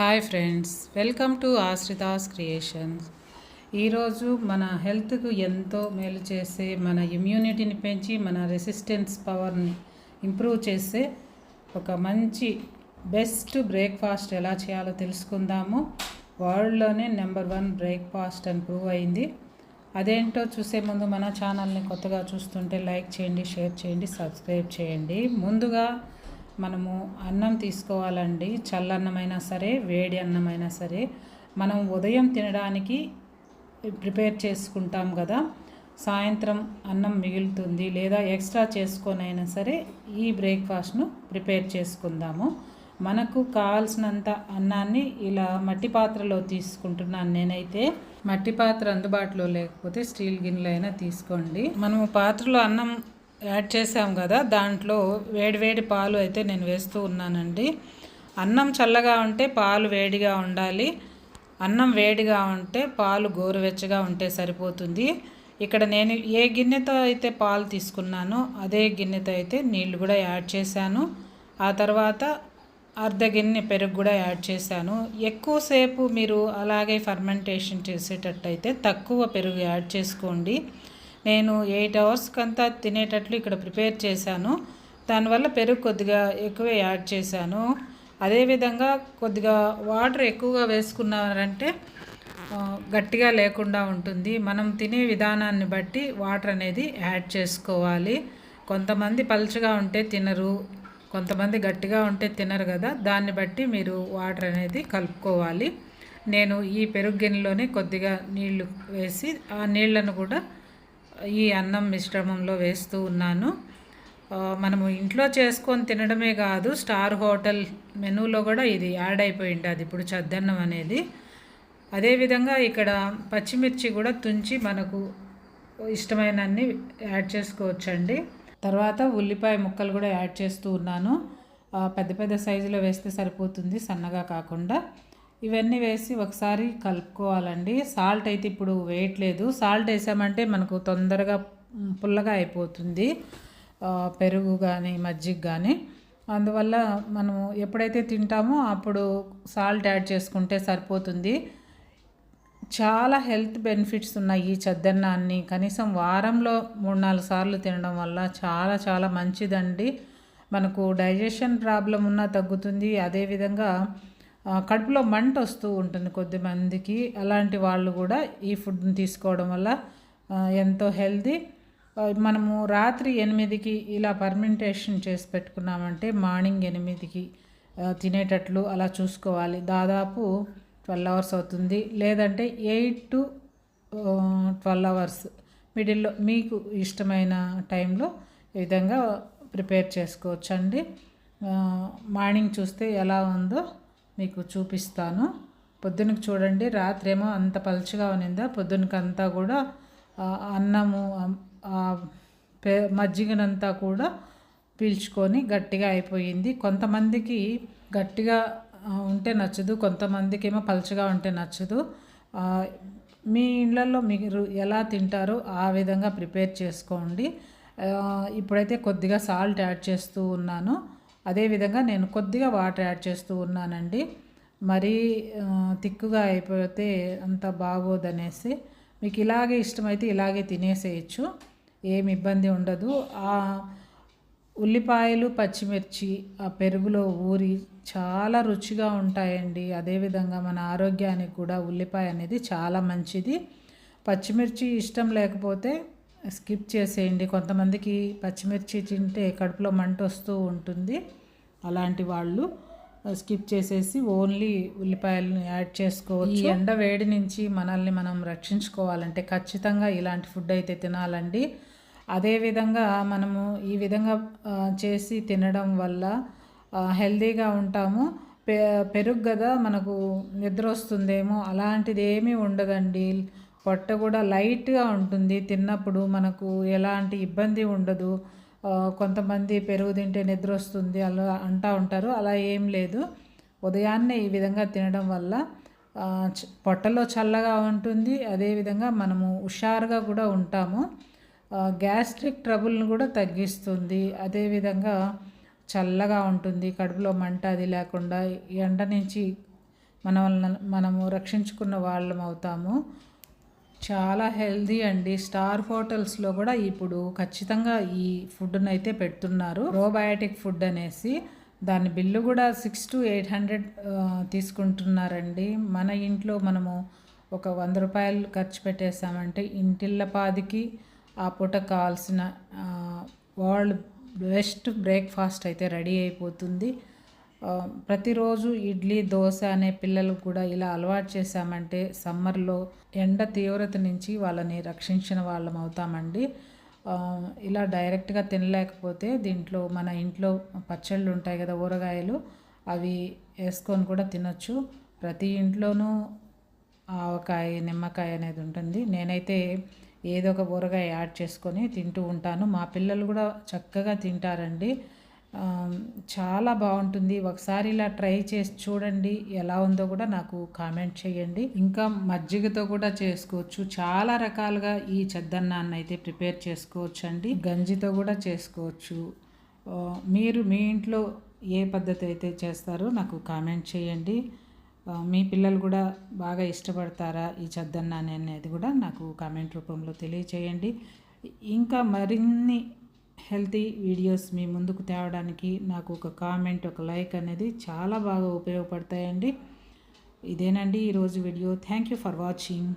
Hi friends welcome to Ashritha's creations ఈరోజు మన హెల్త్కు ఎంతో మేలు చేసే మన ఇమ్యూనిటీని పెంచి మన రెసిస్టెన్స్ పవర్ని ఇంప్రూవ్ చేసే ఒక మంచి బెస్ట్ బ్రేక్ఫాస్ట్ ఎలా చేయాలో తెలుసుకుందాము. వరల్డ్లోనే నెంబర్ వన్ బ్రేక్ఫాస్ట్ అని ప్రూవ్ అయింది. అదేంటో చూసే ముందు మన ఛానల్ని కొత్తగా చూస్తుంటే లైక్ చేయండి షేర్ చేయండి సబ్స్క్రైబ్ చేయండి. ముందుగా మనము అన్నం తీసుకోవాలండి చల్లన్నమైనా సరే వేడి అన్నమైనా సరే మనం ఉదయం తినడానికి ప్రిపేర్ చేసుకుంటాం కదా సాయంత్రం అన్నం మిగులుతుంది లేదా ఎక్స్ట్రా చేసుకొని అయినా సరే ఈ బ్రేక్ఫాస్ట్ను ప్రిపేర్ చేసుకుందాము. మనకు కావాల్సినంత అన్నాన్ని ఇలా మట్టి పాత్రలో తీసుకుంటున్నాను నేనైతే. మట్టి పాత్ర అందుబాటులో లేకపోతే స్టీల్ గిన్నెలైనా అయినా తీసుకోండి. మనము పాత్రలో అన్నం యాడ్ చేసాం కదా దాంట్లో వేడివేడి పాలు అయితే నేను వేస్తూ ఉన్నానండి. అన్నం చల్లగా ఉంటే పాలు వేడిగా ఉండాలి అన్నం వేడిగా ఉంటే పాలు గోరువెచ్చగా ఉంటే సరిపోతుంది. ఇక్కడ నేను ఏ గిన్నెతో అయితే పాలు తీసుకున్నానో అదే గిన్నెతో అయితే నీళ్ళు కూడా యాడ్ చేశాను. ఆ తర్వాత అర్ధ గిన్నె పెరుగు కూడా యాడ్ చేశాను. ఎక్కువసేపు మీరు అలాగే ఫర్మెంటేషన్ చేసేటట్టయితే తక్కువ పెరుగు యాడ్ చేసుకోండి. నేను ఎయిట్ అవర్స్కి అంతా తినేటట్లు ఇక్కడ ప్రిపేర్ చేశాను. దానివల్ల పెరుగు కొద్దిగా ఎక్కువే యాడ్ చేశాను. అదేవిధంగా కొద్దిగా వాటర్ ఎక్కువగా వేసుకున్నారంటే గట్టిగా లేకుండా ఉంటుంది. మనం తినే విధానాన్ని బట్టి వాటర్ అనేది యాడ్ చేసుకోవాలి. కొంతమంది పలుచగా ఉంటే తినరు కొంతమంది గట్టిగా ఉంటే తినరు కదా. దాన్ని బట్టి మీరు వాటర్ అనేది కలుపుకోవాలి. నేను ఈ పెరుగు గిన్నెలోనే కొద్దిగా నీళ్ళు వేసి ఆ నీళ్ళను కూడా ఈ అన్నం మిశ్రమంలో వేస్తూ ఉన్నాను. మనము ఇంట్లో చేసుకొని తినడమే కాదు స్టార్ హోటల్ మెనూలో కూడా ఇది యాడ్ అయిపోయింది. అది ఇప్పుడు చద్దన్నం అనేది. అదేవిధంగా ఇక్కడ పచ్చిమిర్చి కూడా తుంచి మనకు ఇష్టమైన అన్ని యాడ్ చేసుకోవచ్చండి. తర్వాత ఉల్లిపాయ ముక్కలు కూడా యాడ్ చేస్తూ ఉన్నాను. పెద్ద పెద్ద సైజులో వేస్తే సరిపోతుంది సన్నగా కాకుండా. ఇవన్నీ వేసి ఒకసారి కలుపుకోవాలండి. సాల్ట్ అయితే ఇప్పుడు వేయట్లేదు. సాల్ట్ వేసామంటే మనకు తొందరగా పుల్లగా అయిపోతుంది. పెరుగు కానీ మజ్జిగ కానీ అందువల్ల మనము ఎప్పుడైతే తింటామో అప్పుడు సాల్ట్ యాడ్ చేసుకుంటే సరిపోతుంది. చాలా హెల్త్ బెనిఫిట్స్ ఉన్నాయి ఈ చద్దన్నాన్ని. కనీసం వారంలో మూడు నాలుగు సార్లు తినడం వల్ల చాలా చాలా మంచిదండి. మనకు డైజెషన్ ప్రాబ్లం ఉన్నా తగ్గుతుంది. అదేవిధంగా కడుపులో మంట వస్తూ ఉంటుంది కొద్దిమందికి అలాంటి వాళ్ళు కూడా ఈ ఫుడ్ని తీసుకోవడం వల్ల ఎంతో హెల్దీ. మనము రాత్రి ఎనిమిదికి ఇలా పర్మెంటేషన్ చేసి పెట్టుకున్నామంటే మార్నింగ్ ఎనిమిదికి తినేటట్లు అలా చూసుకోవాలి. దాదాపు ట్వెల్వ్ అవర్స్ అవుతుంది. లేదంటే ఎయిట్ టు ట్వెల్వ్ అవర్స్ మిడిల్లో మీకు ఇష్టమైన టైంలో ఈ విధంగా ప్రిపేర్ చేసుకోవచ్చండి. మార్నింగ్ చూస్తే ఎలా ఉందో మీకు చూపిస్తాను. పొద్దునకు చూడండి రాత్రి ఏమో అంత పలుచగా ఉన్నిందా? పొద్దునకంతా కూడా అన్నము మజ్జిగనంతా కూడా పీల్చుకొని గట్టిగా అయిపోయింది. కొంతమందికి గట్టిగా ఉంటే నచ్చదు కొంతమందికి ఏమో పలుచగా ఉంటే నచ్చదు. మీ ఇళ్ళల్లో మీరు ఎలా తింటారో ఆ విధంగా ప్రిపేర్ చేసుకోండి. ఇప్పుడైతే కొద్దిగా సాల్ట్ యాడ్ చేస్తూ ఉన్నాను. అదేవిధంగా నేను కొద్దిగా వాటర్ యాడ్ చేస్తూ ఉన్నానండి. మరీ తిక్కుగా అయిపోతే అంత బాగోదనేసి మీకు ఇలాగే ఇష్టమైతే ఇలాగే తినేసేయచ్చు. ఏమి ఇబ్బంది ఉండదు. ఆ ఉల్లిపాయలు పచ్చిమిర్చి ఆ పెరుగులో ఊరి చాలా రుచిగా ఉంటాయండి. అదేవిధంగా మన ఆరోగ్యానికి కూడా ఉల్లిపాయ అనేది చాలా మంచిది. పచ్చిమిర్చి ఇష్టం లేకపోతే స్కిప్ చేసేయండి. కొంతమందికి పచ్చిమిర్చి తింటే కడుపులో మంట వస్తూ ఉంటుంది. అలాంటి వాళ్ళు స్కిప్ చేసేసి ఓన్లీ ఉల్లిపాయలను యాడ్ చేసుకోవచ్చు. ఈ ఎండ వేడి నుంచి మనల్ని మనం రక్షించుకోవాలంటే ఖచ్చితంగా ఇలాంటి ఫుడ్ అయితే తినాలండి. అదేవిధంగా మనము ఈ విధంగా చేసి తినడం వల్ల హెల్దీగా హెల్తీగా ఉంటాము. పె పెరుగు కదా మనకు నిద్ర వస్తుందేమో అలాంటిది ఏమీ ఉండదండి. పొట్ట కూడా లైట్గా ఉంటుంది. తిన్నప్పుడు మనకు ఎలాంటి ఇబ్బంది ఉండదు. కొంతమంది పెరుగు తింటే నిద్ర వస్తుంది అలా అంటూ ఉంటారు. అలా ఏం లేదు. ఉదయాన్నే ఈ విధంగా తినడం వల్ల చ- పొట్టలో చల్లగా ఉంటుంది. అదేవిధంగా మనము హుషారుగా కూడా ఉంటాము. గ్యాస్ట్రిక్ ట్రబుల్ని కూడా తగ్గిస్తుంది. అదేవిధంగా చల్లగా ఉంటుంది. కడుపులో మంట అది లేకుండా ఎండ నుంచి మన వలన మనము రక్షించుకున్న వాళ్ళం అవుతాము. చాలా హెల్దీ అండి. స్టార్ హోటల్స్లో కూడా ఇప్పుడు ఖచ్చితంగా ఈ ఫుడ్ని అయితే పెడుతున్నారు. ప్రోబయాటిక్ ఫుడ్ అనేసి దాని బిల్లు కూడా సిక్స్ టు ఎయిట్ హండ్రెడ్ తీసుకుంటున్నారండి. మన ఇంట్లో మనము ఒక వంద రూపాయలు ఖర్చు పెట్టేసామంటే ఇంటిల్లపాదికి ఆ పూట కావాల్సిన వరల్డ్ బెస్ట్ బ్రేక్ఫాస్ట్ అయితే రెడీ అయిపోతుంది. ప్రతిరోజు ఇడ్లీ దోశ అనే పిల్లలు కూడా ఇలా అలవాటు చేశామంటే సమ్మర్లో ఎండ తీవ్రత నుంచి వాళ్ళని రక్షించిన వాళ్ళం అవుతామండి. ఇలా డైరెక్ట్గా తినలేకపోతే దీంట్లో మన ఇంట్లో పచ్చళ్ళు ఉంటాయి కదా ఊరగాయలు అవి వేసుకొని కూడా తినొచ్చు. ప్రతి ఇంట్లోనూ ఆవకాయ నిమ్మకాయ అనేది ఉంటుంది. నేనైతే ఏదో ఒక ఊరగాయ యాడ్ చేసుకొని తింటూ ఉంటాను. మా పిల్లలు కూడా చక్కగా తింటారండి. చాలా బాగుంటుంది. ఒకసారి ఇలా ట్రై చేసి చూడండి. ఎలా ఉందో కూడా నాకు కామెంట్ చేయండి. ఇంకా మజ్జిగతో కూడా చేసుకోవచ్చు. చాలా రకాలుగా ఈ చెద్దన్నాన్ని అయితే ప్రిపేర్ చేసుకోవచ్చు అండి. గంజితో కూడా చేసుకోవచ్చు. మీరు మీ ఇంట్లో ఏ పద్ధతి అయితే చేస్తారో నాకు కామెంట్ చేయండి. మీ పిల్లలు కూడా బాగా ఇష్టపడతారా ఈ చెద్దన్నాన్ని అనేది కూడా నాకు కామెంట్ రూపంలో తెలియచేయండి. ఇంకా మరిన్ని హెల్తీ వీడియోస్ మీ ముందుకు తేవడానికి నాకు ఒక కామెంట్ ఒక లైక్ అనేది చాలా బాగా ఉపయోగపడతాయండి. ఇదేనండి ఈరోజు video. Thank you for watching.